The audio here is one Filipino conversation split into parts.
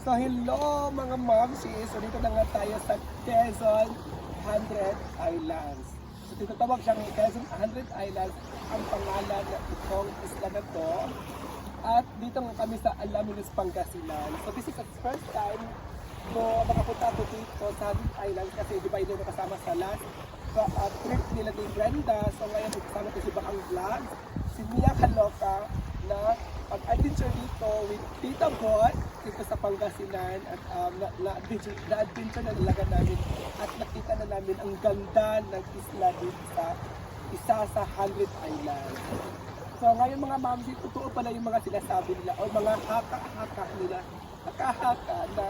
So hello mga momsies! So dito na nga tayo sa Quezon 100 Islands. So tinatawag siyang Quezon 100 Islands ang pangalan na itong isla na to. At dito nga kami sa Alaminos, Pangasinan. So this is the first time ko makapunta ako dito sa 100 Islands kasi di ba hindi mo kasama sa last uh, trip nila ni Brenda. So ngayon kasama ko si Bakang Vlog, si Mia Kaloka na pag-adventure dito with Tita Bot dito sa Pangasinan at um, na, na, na na talaga namin at nakita na namin ang ganda ng isla dito sa isa sa 100 Islands. So ngayon mga mamsi, totoo pala yung mga sinasabi nila o mga haka-haka nila, haka-haka na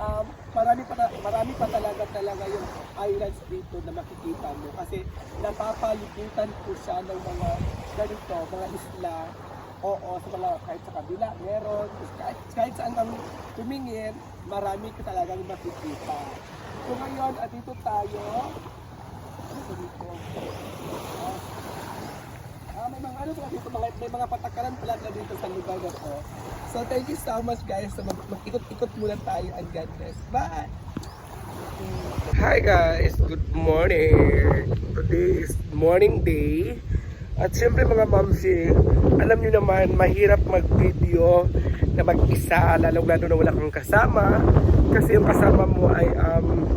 um, marami pa marami pa talaga talaga yung islands dito na makikita mo kasi napapalibutan ko siya ng mga ganito, mga isla. Oo, sa mga kahit sa kabila meron, kahit, kahit saan kang tumingin, marami ka talagang makikita. So ngayon, at dito tayo. Ah, may mga ano pala dito, mga, may mga patakaran pala na dito sa lugar na to. So thank you so much guys. So mag- mag-ikot-ikot muna tayo and God bless. Bye! Hi guys! Good morning! Today is morning day. At syempre mga mamsi, alam nyo naman, mahirap mag-video na mag-isa, lalong-lalo na wala kang kasama. Kasi yung kasama mo ay um,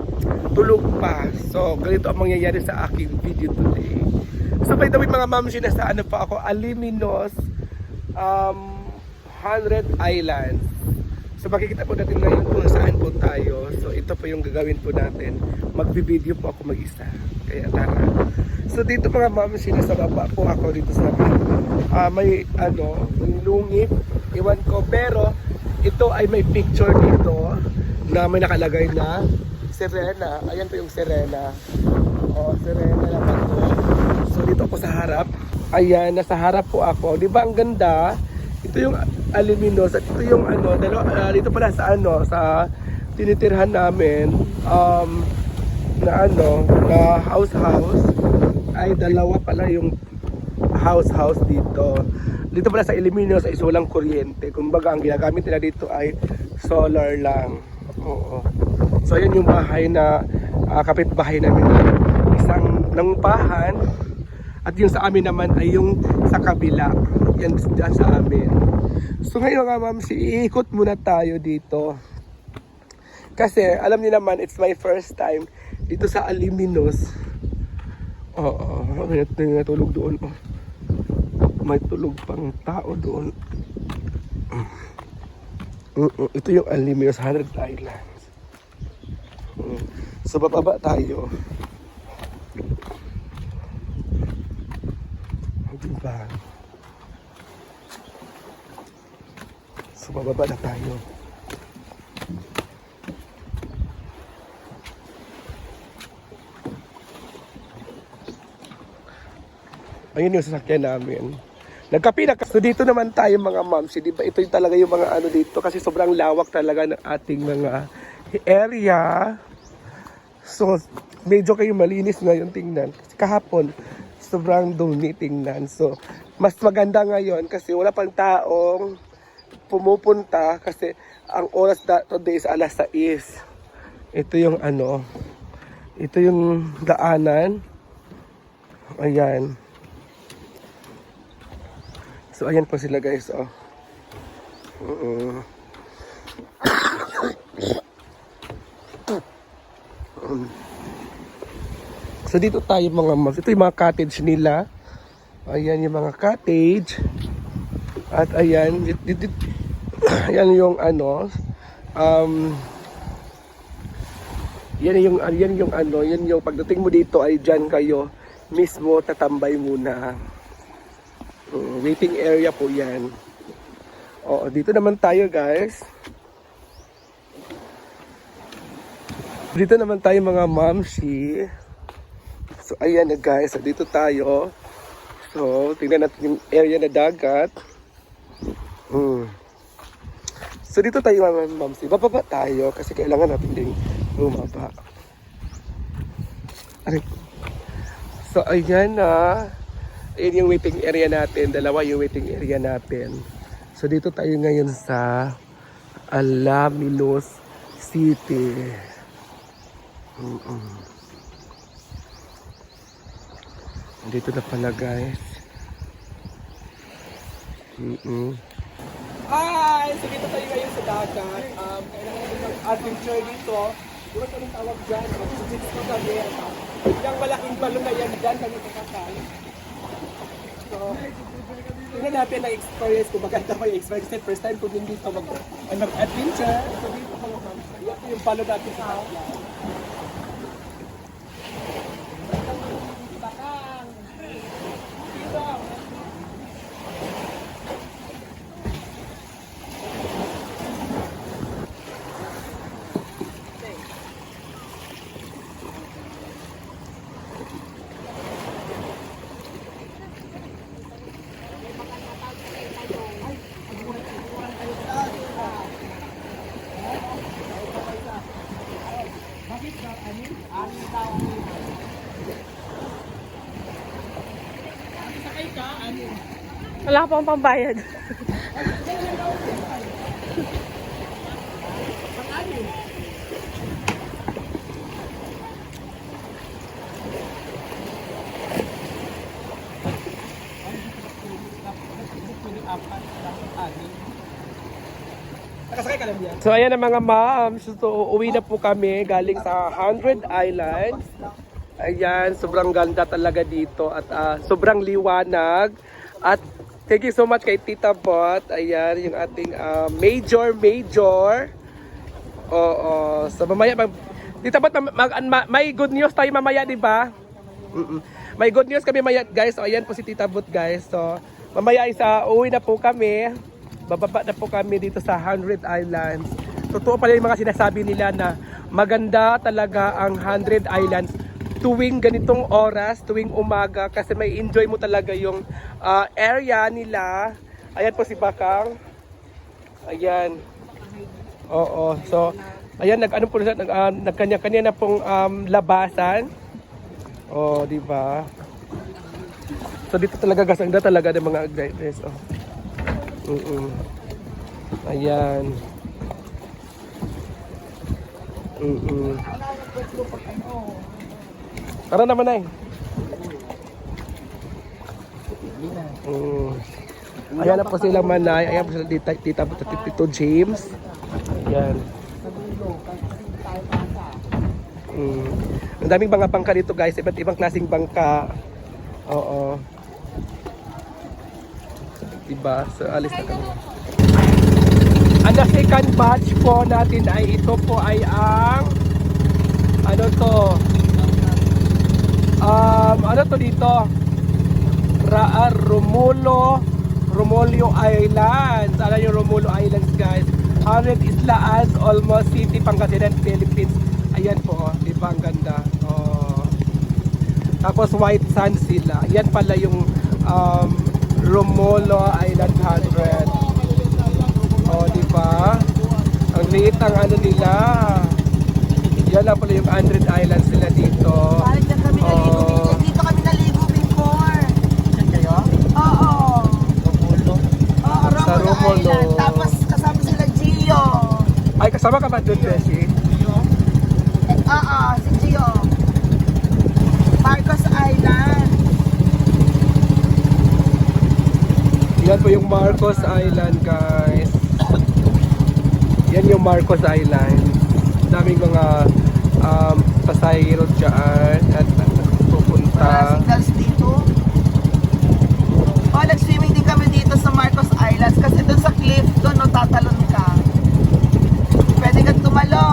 tulog pa. So, ganito ang mangyayari sa aking video today. So by the way mga mamsi, nasa ano pa ako, Aliminos um, 100 Islands. So makikita po natin ngayon kung saan po tayo. So ito po yung gagawin po natin. Magbi-video po ako mag-isa. Kaya tara. So dito mga mamsi, nasa baba po ako dito sa ah, may ano, may lungit. Iwan ko. Pero ito ay may picture dito na may nakalagay na Serena. Ayan po yung Serena. Oh, Serena naman po. So dito ako sa harap. Ayan, nasa harap po ako. Di ba ang ganda? Ito yung Aliminos at ito yung ano, dalawa, ah, dito pala sa ano, sa tinitirhan namin um, na ano, na house house ay dalawa pala yung house house dito. Dito pala sa Aliminos ay walang kuryente. Kumbaga ang ginagamit nila dito ay solar lang. Oo. So yan yung bahay na uh, kapitbahay namin isang nangupahan at yung sa amin naman ay yung sa kabila. Yan dyan sa amin. So ngayon nga ma'am, si iikot muna tayo dito. Kasi alam niyo naman, it's my first time dito sa Aliminos. Oo, nat- may natulog doon. Oh. May tulog pang tao doon. Mm, Ito yung Aliminos 100 Islands. Mm. So bababa tayo. Diba? So bababa na tayo. Ayun yung sasakyan namin. Nagkape na. So dito naman tayo mga moms. Di ba ito yung talaga yung mga ano dito kasi sobrang lawak talaga ng ating mga area. So medyo kayo malinis ngayon tingnan. Kasi kahapon sobrang dumi tingnan. So mas maganda ngayon kasi wala pang taong pumupunta kasi ang oras da, today is alas 6. Ito yung ano, ito yung daanan. Ayan. So ayan po sila guys, oh. Oo. So dito tayo mga moms. Ito yung mga cottage nila. Ayan yung mga cottage. At ayan, dit, dit, dit, ayan yung ano, um, yan yung, yan yung ano, yan yung pagdating mo dito ay dyan kayo mismo tatambay muna. Waiting area po yan. Oo, dito naman tayo guys. Dito naman tayo mga mamshi. So ayan na guys, dito tayo. So, tingnan natin yung area na dagat. Hmm. So dito tayo mga mamsi. Bababa tayo kasi kailangan natin din bumaba. So ayan na. Ayan yung waiting area natin. Dalawa yung waiting area natin. So dito tayo ngayon sa Alaminos City. Mm-mm. Dito na pala guys. Mm-mm. Hi! So dito tayo ngayon sa dagat. Um, kailangan natin mag-adventure dito. Ka nang tawag dyan? Mag-six ko kami. Yung malaking balon na yan dyan kami kakasal. So, tingnan natin ang experience kung maganda pa yung experience. Kasi first time ko din dito mag-adventure. So dito po yung balon natin sa. Wala pa akong pambayad. So ayan ang mga ma'am. So uwi na po kami galing sa 100 Islands. Ayan, sobrang ganda talaga dito at ah, sobrang liwanag. At thank you so much kay Tita Bot. Ayan, yung ating ah, major, major. Oo, so mamaya mag... Tita Bot, mag, mag- ma- may good news tayo mamaya, di ba? Mm-mm. May good news kami maya, guys. So, ayan po si Tita Bot, guys. So, mamaya isa, uwi na po kami. Bababa na po kami dito sa 100 Islands. Totoo pala yung mga sinasabi nila na maganda talaga ang 100 Islands tuwing ganitong oras, tuwing umaga kasi may enjoy mo talaga yung ah, area nila. Ayan po si Bakang. Ayan. Oo. So, ayan nag-ano po nag, uh, nagkanya-kanya na pong um, labasan. Oh, di ba? So dito talaga gasanda talaga ng mga guys. Oh. Mm Ayan. Mm Tara naman na Mm. Ayan na po sila manay. Ayan po sila tita, tita, tita, tito James. Ayan. Mm. Ang daming mga bangka dito guys, iba't ibang klaseng bangka. Oo. Diba? So alis na kami. Ang the second batch po natin ay ito po ay ang ano to? Um, ano to dito? Ra Romulo Romulo Islands. Ano yung Romulo Islands guys? 100 Islas, almost City, Pangasinan, Philippines. Ayan po, oh. di ba ang ganda? Oh. Tapos white sand sila. Yan pala yung um, Romulo Island 100. Oh, di ba? Ang liit ang ano nila. Yan lang pala yung 100 islands sila dito. Oh. Dito, dito kami naligo before. Diyan kayo? Oo. Romulo? Oo, Romulo. Island. Tapos kasama sila Gio. Ay, kasama ka ba doon, Beshi? Eh, Oo, si Gio. Marcos Island. Yan po yung Marcos Island, guys. Yan yung Marcos Island. Daming mga um, pasahero dyan at pupunta. signals din Yes, kasi doon sa cliff, doon no, tatalon ka. Pwede kang tumalon.